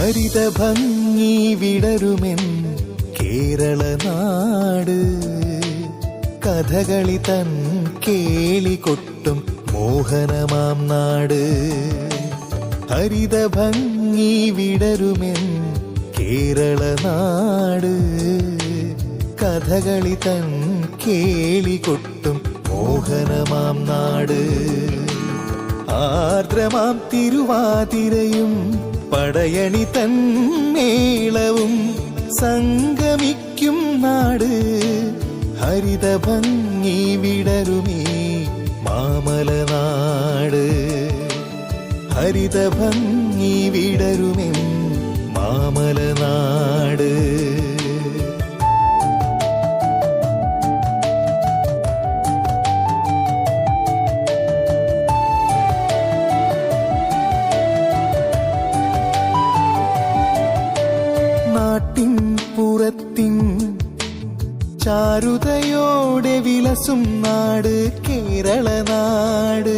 ഹരിത ഭംഗി വിടരുമെൻ കേരള നാട്. കഥകളി തൻ കേളി കൊട്ടും മോഹനമാം നാട്. ഹരിത ഭംഗി വിടരുമെൻ കേരള നാട്. കഥകളി തൻ കേളി കൊട്ടും മോഹനമാം നാട്. ആർദ്രമാം തിരുവാതിരയും പടയണി തൻ മേളവും സംഗമിക്കും നാട്. ഹരിത ഭംഗി വിടരുമേ മാമലനാട് ഹരിത ഭംഗി വിടരുമേ മാമലനാട് പുറത്തിൻ ചാരുതയോടെ വിലസും നാട് കേരളനാട്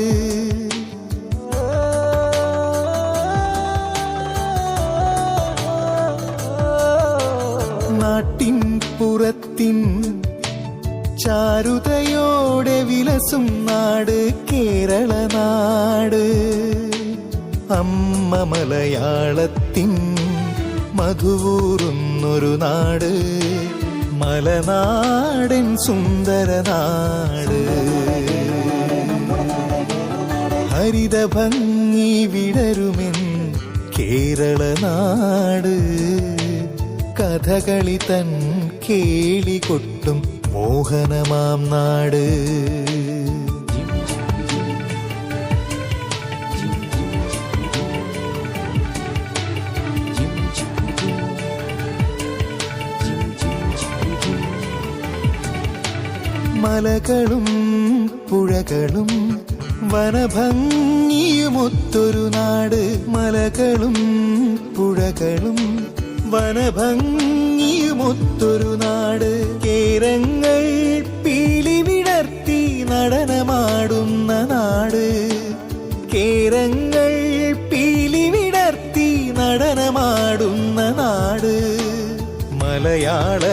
നാട്ടിൻ പുറത്തിൻ ചാരുതയോടെ വിലസും നാട് കേരളനാട് അമ്മ മലയാളത്തിൻ മധുവൂറുന്നൊരു നാട് മലനാടൻ സുന്ദര നാട്. ഹരിത ഭംഗി വിടരുമെൻ കേരള നാട്. കഥകളി തൻ കേളി കൊട്ടും മോഹനമാം നാട്. മലകളും പുഴകളും വനഭംഗിയുമൊത്തൊരു നാട്. മലകളും പുഴകളും വനഭംഗിയുമൊത്തൊരു നാട്. കേരങ്ങൾ പീലി വിടർത്തി നടനമാടുന്ന നാട്. കേരങ്ങൾ പീലി വിടർത്തി നടനമാടുന്ന നാട്. മലയാളത്തിൻ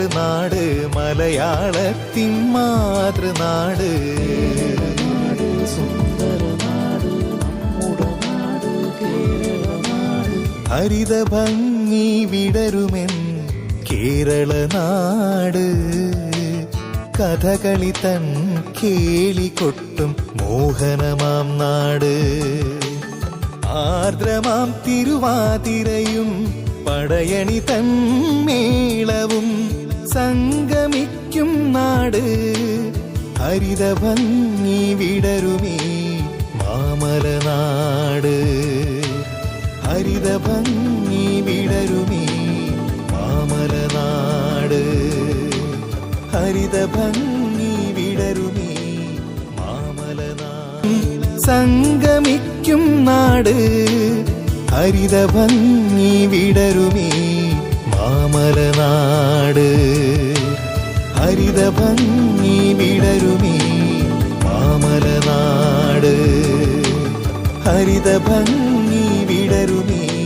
മാതൃനാട് മലയാളത്തിൻ മാതൃനാട്. ഹരിത ഭംഗി വിടരുമെൻ കേരളനാട് കഥകളി തൻ കേളി കൊട്ടും മോഹനമാം നാട്. ആർദ്രമാം തിരുവാതിരയും പടയണി തൻ മേളവും ഹരിത ഭംഗി വിടരുമേ മാമലനാട് ഹരിത ഭംഗി വിടരുമേ മാമലനാട് ഹരിത ഭംഗി വിടരുമേ മാമലനാട് സംഗമിക്കും നാട്. ഹരിത ഭംഗി വിടരുമേ മാമലനാട് ഹരിത ഭംഗി ഹരിത ഭംഗി വിടരുമേ?